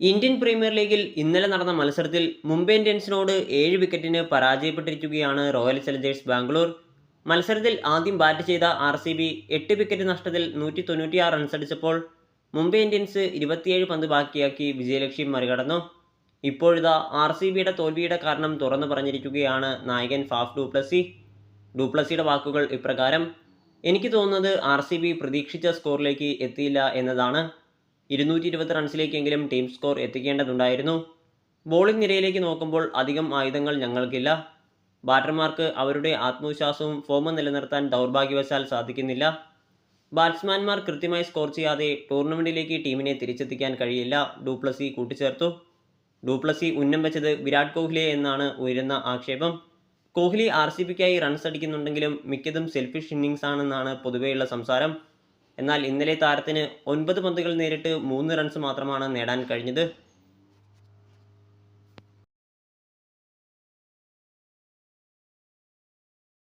Indian premier ലീഗിൽ ഇന്നലെ നടന്ന മത്സരത്തിൽ മുംബൈ ഇന്ത്യൻസിനോട് ഏഴ് വിക്കറ്റിന് പരാജയപ്പെട്ടിരിക്കുകയാണ് റോയൽ ചലഞ്ചേഴ്സ് ബാംഗ്ലൂർ. മത്സരത്തിൽ ആദ്യം ബാറ്റ് ചെയ്ത ആർ സി ബി എട്ട് വിക്കറ്റ് നഷ്ടത്തിൽ നൂറ്റി തൊണ്ണൂറ്റിയാറ് റൺസ് അടിച്ചപ്പോൾ മുംബൈ ഇന്ത്യൻസ് ഇരുപത്തിയേഴ് പന്ത് ബാക്കിയാക്കി വിജയലക്ഷ്യം മറികടന്നു. ഇപ്പോഴിതാ ആർ സി ബിയുടെ തോൽവിയുടെ കാരണം തുറന്നു പറഞ്ഞിരിക്കുകയാണ് നായകൻ ഫാഫ് ഡൂപ്ലസി. ഡൂപ്ലസിയുടെ വാക്കുകൾ ഇപ്രകാരം എനിക്ക് തോന്നുന്നത് ആർ സി ബി പ്രതീക്ഷിച്ച സ്കോറിലേക്ക് എത്തിയില്ല എന്നതാണ്. ഇരുന്നൂറ്റി ഇരുപത് റൺസിലേക്കെങ്കിലും ടീം സ്കോർ എത്തിക്കേണ്ടതുണ്ടായിരുന്നു. ബോളിംഗ് നിരയിലേക്ക് നോക്കുമ്പോൾ അധികം ആയുധങ്ങൾ ഞങ്ങൾക്കില്ല. ബാറ്റർമാർക്ക് അവരുടെ ആത്മവിശ്വാസവും ഫോമും നിലനിർത്താൻ ദൗർഭാഗ്യവശാൽ സാധിക്കുന്നില്ല. ബാറ്റ്സ്മാൻമാർ കൃത്യമായി സ്കോർ ചെയ്യാതെ ടൂർണമെന്റിലേക്ക് ടീമിനെ തിരിച്ചെത്തിക്കാൻ കഴിയില്ല. ഡൂപ്ലസി കൂട്ടിച്ചേർത്തു. ഡൂപ്ലസി ഉന്നം വെച്ചത് വിരാട് കോഹ്ലിയെ എന്നാണ് ഉയരുന്ന ആക്ഷേപം. കോഹ്ലി ആർ സി ബിക്കായി റൺസ് അടിക്കുന്നുണ്ടെങ്കിലും മിക്കതും സെൽഫിഷ് ഇന്നിങ്സ് ആണെന്നാണ് പൊതുവെയുള്ള സംസാരം. എന്നാൽ ഇന്നലെ താരത്തിന് ഒൻപത് പന്തുകൾ നേരിട്ട് മൂന്ന് റൺസ് മാത്രമാണ് നേടാൻ കഴിഞ്ഞത്.